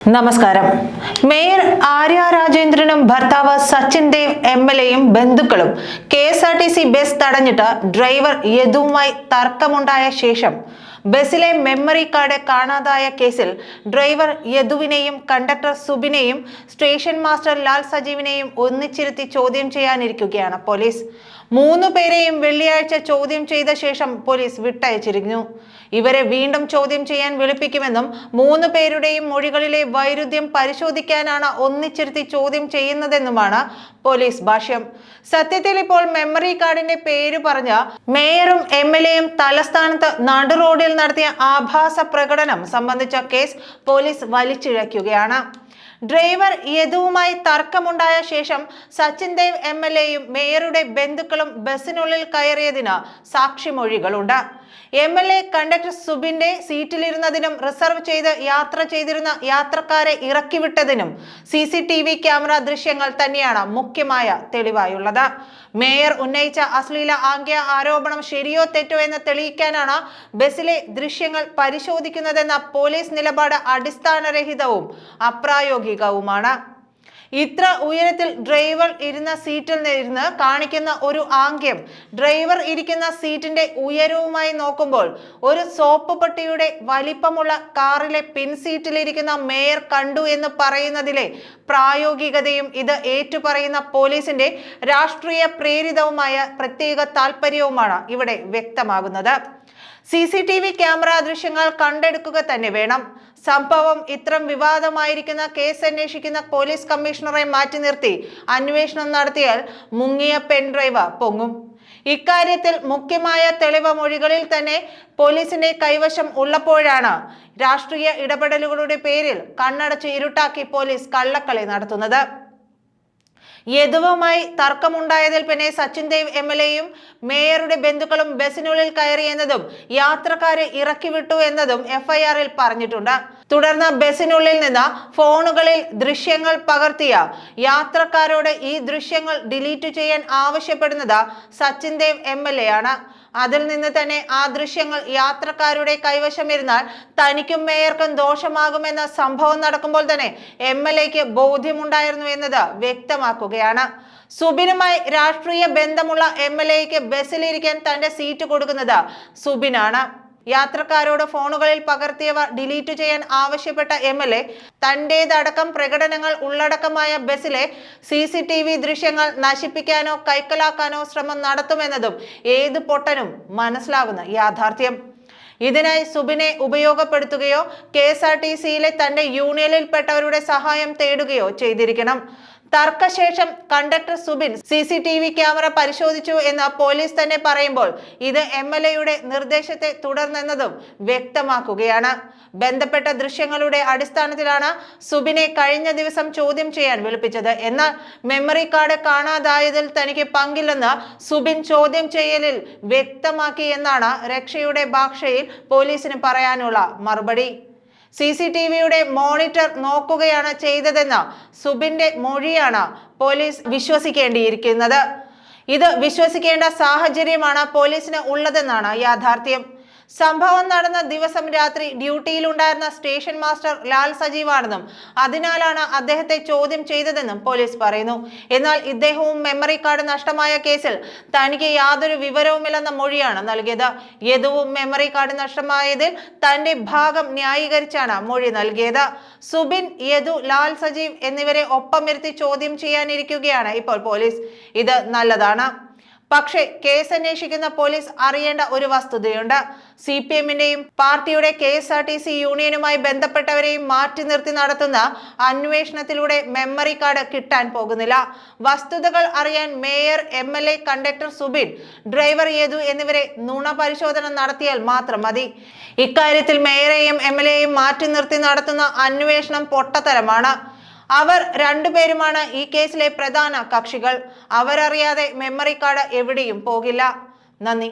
നമസ്കാരം. മേയർ ആര്യ രാജേന്ദ്രനും ഭർത്താവ് Sachin Dev M L എയും ബന്ധുക്കളും K S R T C bus തടഞ്ഞിട്ട് driver യദുവുമായി തർക്കമുണ്ടായ ശേഷം ബസ്സിലെ മെമ്മറി കാർഡ് കാണാതായ കേസിൽ ഡ്രൈവർ യദുവിനെയും കണ്ടക്ടർ സുബിനെയും സ്റ്റേഷൻ മാസ്റ്റർ ലാൽ സജീവിനെയും ഒന്നിച്ചിരുത്തി ചോദ്യം ചെയ്യാനിരിക്കുകയാണ് പോലീസ്. മൂന്നു പേരെയും വെള്ളിയാഴ്ച ചോദ്യം ചെയ്ത ശേഷം പോലീസ് വിട്ടയച്ചിരുന്നു. ഇവരെ വീണ്ടും ചോദ്യം ചെയ്യാൻ വിളിപ്പിക്കുമെന്നും മൂന്ന് പേരുടെയും മൊഴികളിലെ വൈരുദ്ധ്യം പരിശോധിക്കാനാണ് ഒന്നിച്ചിരുത്തി ചോദ്യം ചെയ്യുന്നതെന്നുമാണ് പോലീസ് ഭാഷ്യം. സത്യത്തിൽ ഇപ്പോൾ മെമ്മറി കാർഡിന്റെ പേര് പറഞ്ഞ മേയറും എം എൽ എയും തലസ്ഥാനത്ത് നടു റോഡിൽ നടത്തിയ ആഭാസ പ്രകടനം സംബന്ധിച്ച കേസ് പോലീസ് വലിച്ചിഴയ്ക്കുകയാണ് ഡ്രൈവർ യദുവുമായി തർക്കമുണ്ടായ ശേഷം സച്ചിൻ ദേവ് എം എൽ എയും മേയറുടെ ബന്ധുക്കളും ബസ്സിനുള്ളിൽ കയറിയതിന് സാക്ഷിമൊഴികളുണ്ട്. എം എൽ എ കണ്ടക്ടർ സുബിന്റെ സീറ്റിലിരുന്നതിനും റിസർവ് ചെയ്ത് യാത്ര ചെയ്തിരുന്ന യാത്രക്കാരെ ഇറക്കിവിട്ടതിനും C C T V camera ദൃശ്യങ്ങൾ തന്നെയാണ് മുഖ്യമായ തെളിവായുള്ളത്. മേയർ ഉന്നയിച്ച അശ്ലീല ആംഗ്യ ആരോപണം ശരിയോ തെറ്റോ എന്ന് തെളിയിക്കാനാണ് ബസ്സിലെ ദൃശ്യങ്ങൾ പരിശോധിക്കുന്നതെന്ന പോലീസ് നിലപാട് അടിസ്ഥാനരഹിതവും അപ്രായോഗികവുമാണ് ഇത്ര ഉയരത്തിൽ ഡ്രൈവർ ഇരുന്ന സീറ്റിൽ നിന്ന് കാണിക്കുന്ന ഒരു ആംഗ്യം ഡ്രൈവർ ഇരിക്കുന്ന സീറ്റിന്റെ ഉയരവുമായി നോക്കുമ്പോൾ ഒരു സോപ്പ് പട്ടിയുടെ വലിപ്പമുള്ള കാറിലെ പിൻ സീറ്റിലിരിക്കുന്ന മേയർ കണ്ടു എന്ന് പറയുന്നതിലെ പ്രായോഗികതയും ഇത് ഏറ്റുപറയുന്ന പോലീസിന്റെ രാഷ്ട്രീയ പ്രേരിതവുമായ പ്രത്യേക താല്പര്യവുമാണ് ഇവിടെ വ്യക്തമാകുന്നത്. C C T V camera ദൃശ്യങ്ങൾ കണ്ടെടുക്കുക തന്നെ വേണം. സംഭവം ഇത്തരം വിവാദമായിരിക്കുന്ന കേസ് അന്വേഷിക്കുന്ന പോലീസ് കമ്മീഷണറെ മാറ്റി നിർത്തി. അന്വേഷണം നടത്തിയാൽ മുങ്ങിയ പെൺഡ്രൈവ് പൊങ്ങും. ഇക്കാര്യത്തിൽ മുഖ്യമായ തെളിവ് മൊഴികളിൽ തന്നെ പോലീസിന്റെ കൈവശം ഉള്ളപ്പോഴാണ് രാഷ്ട്രീയ ഇടപെടലുകളുടെ പേരിൽ കണ്ണടച്ച് ഇരുട്ടാക്കി പോലീസ് കള്ളക്കളി നടത്തുന്നത്. യദുവുമായി തർക്കമുണ്ടായതിൽ പിന്നെ സച്ചിൻ ദേവ് എം എൽ എയും മേയറുടെ ബന്ധുക്കളും ബസ്സിനുള്ളിൽ കയറി എന്നതും യാത്രക്കാരെ ഇറക്കി വിട്ടു എന്നതും എഫ്ഐആറിൽ പറഞ്ഞിട്ടുണ്ട്. തുടർന്ന് ബസ്സിനുള്ളിൽ നിന്ന് ഫോണുകളിൽ ദൃശ്യങ്ങൾ പകർത്തിയ യാത്രക്കാരോട് ഈ ദൃശ്യങ്ങൾ ഡിലീറ്റ് ചെയ്യാൻ ആവശ്യപ്പെടുന്നത് സച്ചിൻ ദേവ് എ ആണ്. അതിൽ നിന്ന് തന്നെ ആ ദൃശ്യങ്ങൾ യാത്രക്കാരുടെ കൈവശമിരുന്നാൽ തനിക്കും മേയർക്കും ദോഷമാകുമെന്ന സംഭവം നടക്കുമ്പോൾ തന്നെ എം എൽ എക്ക് ബോധ്യമുണ്ടായിരുന്നു എന്നത് വ്യക്തമാക്കുകയാണ്. സുബിനുമായി രാഷ്ട്രീയ ബന്ധമുള്ള എം എൽ എക്ക് ബസ്സിലിരിക്കാൻ തന്റെ സീറ്റ് കൊടുക്കുന്നത് സുബിനാണ്. യാത്രക്കാരോട് ഫോണുകളിൽ പകർത്തിയവ ഡിലീറ്റ് ചെയ്യാൻ ആവശ്യപ്പെട്ട എം എൽ എ തന്റേതടക്കം പ്രകടനങ്ങൾ ഉള്ളടക്കമായ ബസ്സിലെ സി സി ടി വി ദൃശ്യങ്ങൾ നശിപ്പിക്കാനോ കൈക്കലാക്കാനോ ശ്രമം നടത്തുമെന്നതും ഏത് പൊട്ടനും മനസ്സിലാകുന്ന യാഥാർത്ഥ്യം. ഇതിനായി സുബിനെ ഉപയോഗപ്പെടുത്തുകയോ കെ എസ് ആർ ടി സിയിലെ തന്റെ യൂണിയനിൽപ്പെട്ടവരുടെ സഹായം തേടുകയോ ചെയ്തിരിക്കണം. തർക്കശേഷം conductor Subin C C T V camera പരിശോധിച്ചു എന്ന് പോലീസ് തന്നെ പറയുമ്പോൾ ഇത് എം എൽ എയുടെ നിർദ്ദേശത്തെ തുടർന്നെന്നതും വ്യക്തമാക്കുകയാണ്. ബന്ധപ്പെട്ട ദൃശ്യങ്ങളുടെ അടിസ്ഥാനത്തിലാണ് സുബിനെ കഴിഞ്ഞ ദിവസം ചോദ്യം ചെയ്യാൻ വിളിപ്പിച്ചത്. എന്നാൽ മെമ്മറി കാർഡ് കാണാതായതിൽ തനിക്ക് പങ്കില്ലെന്ന് സുബിൻ ചോദ്യം ചെയ്യലിൽ വ്യക്തമാക്കി എന്നാണ് രക്ഷയുടെ ഭാഷയിൽ പോലീസിന് പറയാനുള്ള മറുപടി. സി സി ടി വിയുടെ മോണിറ്റർ നോക്കുകയാണ് ചെയ്തതെന്ന സുബിന്റെ മൊഴിയാണ് പോലീസ് വിശ്വസിക്കേണ്ടിയിരിക്കുന്നത്. ഇത് വിശ്വസിക്കേണ്ട സാഹചര്യമാണ് പോലീസിന് ഉള്ളതെന്നാണ് യാഥാർത്ഥ്യം. സംഭവം നടന്ന ദിവസം രാത്രി ഡ്യൂട്ടിയിലുണ്ടായിരുന്ന സ്റ്റേഷൻ മാസ്റ്റർ ലാൽ സജീവാണെന്നും അതിനാലാണ് അദ്ദേഹത്തെ ചോദ്യം ചെയ്തതെന്നും പോലീസ് പറയുന്നു. എന്നാൽ ഇദ്ദേഹവും മെമ്മറി കാർഡ് നഷ്ടമായ കേസിൽ തനിക്ക് യാതൊരു വിവരവുമില്ലെന്ന മൊഴിയാണ് നൽകിയത്. യദുവും മെമ്മറി കാർഡ് നഷ്ടമായതിൽ തന്റെ ഭാഗം ന്യായീകരിച്ചാണ് മൊഴി നൽകിയത്. സുബിൻ യദു ലാൽ സജീവ് എന്നിവരെ ഒപ്പമിരുത്തി ചോദ്യം ചെയ്യാനിരിക്കുകയാണ് ഇപ്പോൾ പോലീസ്. ഇത് നല്ലതാണ്. പക്ഷേ കേസ് അന്വേഷിക്കുന്ന പോലീസ് അറിയേണ്ട ഒരു വസ്തുതയുണ്ട്. സി പി എമ്മിന്റെയും പാർട്ടിയുടെ K S R T C യൂണിയനുമായി ബന്ധപ്പെട്ടവരെയും മാറ്റി നിർത്തി നടത്തുന്ന അന്വേഷണത്തിലൂടെ മെമ്മറി കാർഡ് കിട്ടാൻ പോകുന്നില്ല. വസ്തുതകൾ അറിയാൻ mayor M L A conductor Subin driver Yadu എന്നിവരെ നുണ പരിശോധന നടത്തിയാൽ മാത്രം മതി. ഇക്കാര്യത്തിൽ മേയറെയും എം എൽ എയും മാറ്റി നിർത്തി നടത്തുന്ന അന്വേഷണം പൊട്ടത്തരമാണ്. അവർ രണ്ടുപേരുമാണ് ഈ കേസിലെ പ്രധാന കക്ഷികൾ. അവരറിയാതെ മെമ്മറി കാർഡ് എവിടെയും പോകില്ല. നന്ദി.